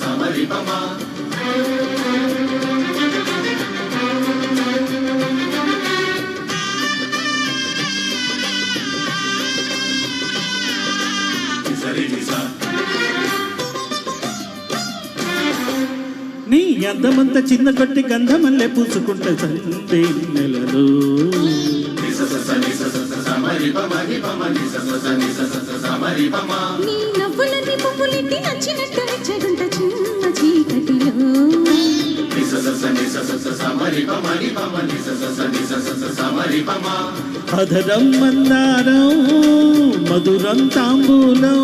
సమరి నీ అందమంత చిన్న కొట్టి గంధమల్లె పూసుకుంటే సందే నెలలో నీ నవ్వులని పువ్వులెట్టి నచ్చినట్టు వెచ్చగుంట చిన్న చీకటిలో. అధరం మందారం మధురం తాంబూలం.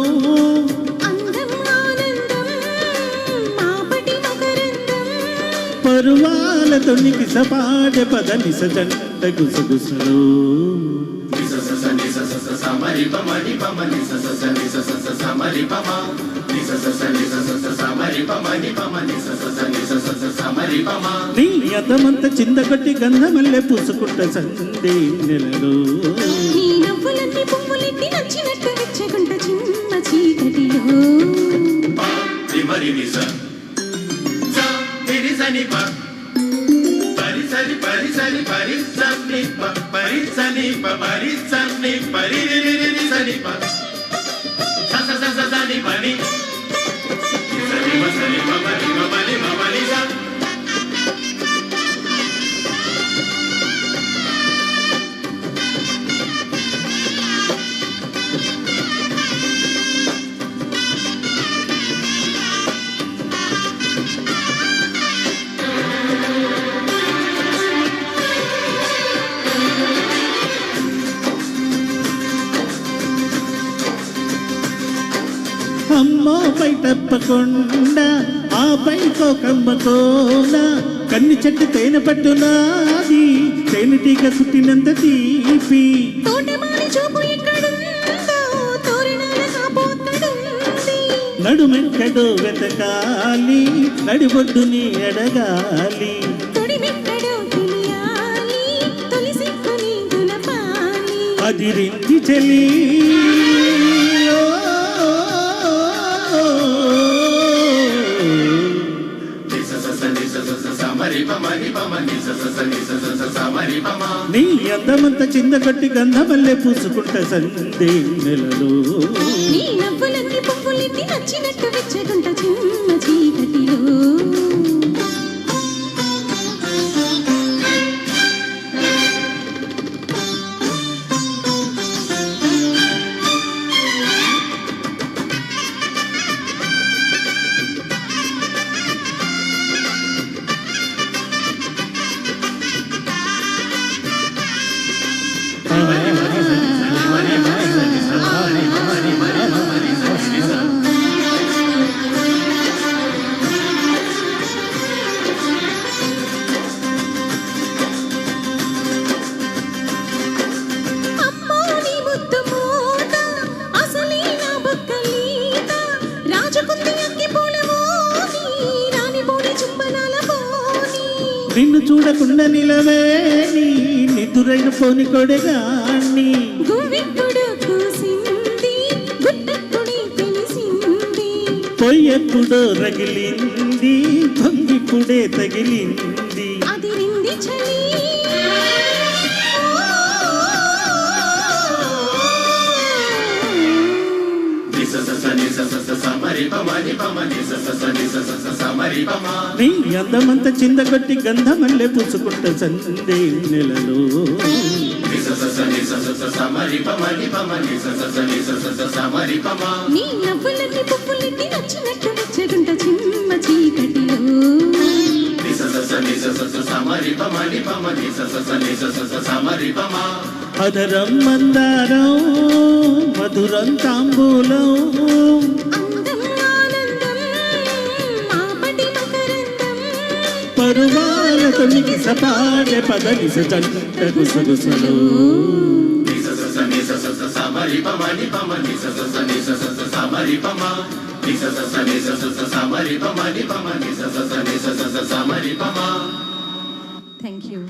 అందం ఆనందం మాపటి మకరందం. పరువాల తొనికి సపాడ పద నిస జంట గుసగుసలు నీ అందమంత చిందగట్టి గంధమల్లె పూసుకుంట సందే నెలలు నీ నవ్వులన్నీ పువ్వులెట్టి నచ్చినట్టు వెచ్చగుంట చిన్న చీకటిలో Пари са ни па, пари са ни пари, ри ри ри са ни па. Са са са са са ни пари. తప్పకుండా ఆ పై కోకమ్మకోన కన్ని చెట్టు తేనె పట్టునాది తేనెటీగ కుట్టినంత తీపి. నడుమెక్కడో వెతకాలి నడిబొడ్డుని ఎడగాలి. అదిరింది చలి చింద కొట్టి గంధమల్లె పూసుకుంట సందే నెలలో. నీ నవ్వులన్నీ పువ్వులన్నీ నచ్చినట్టు వెచ్చగుంట చిన్న చీకటిలో. నిన్ను చూడకుండా నిలవేని నిదురైన పోని కొడగాన్ని. పొయ్యెప్పుడో రగిలింది పొంగిప్పుడే తగిలింది. అది నింది చలి నీ అందమంత చిందగొట్టి గంధమల్లె పూసుకుంట సందే నెలలో. నీ నవ్వులన్నీ పువ్వులెట్టి నచ్చినట్టు వెచ్చగుంట చిన్న చీకటిలో. అధరం మందారం మధురం తాంబూలం పరువాల తొలికి సపాడే పదని జంట గుసగుసలు థ్యాంక్ యూ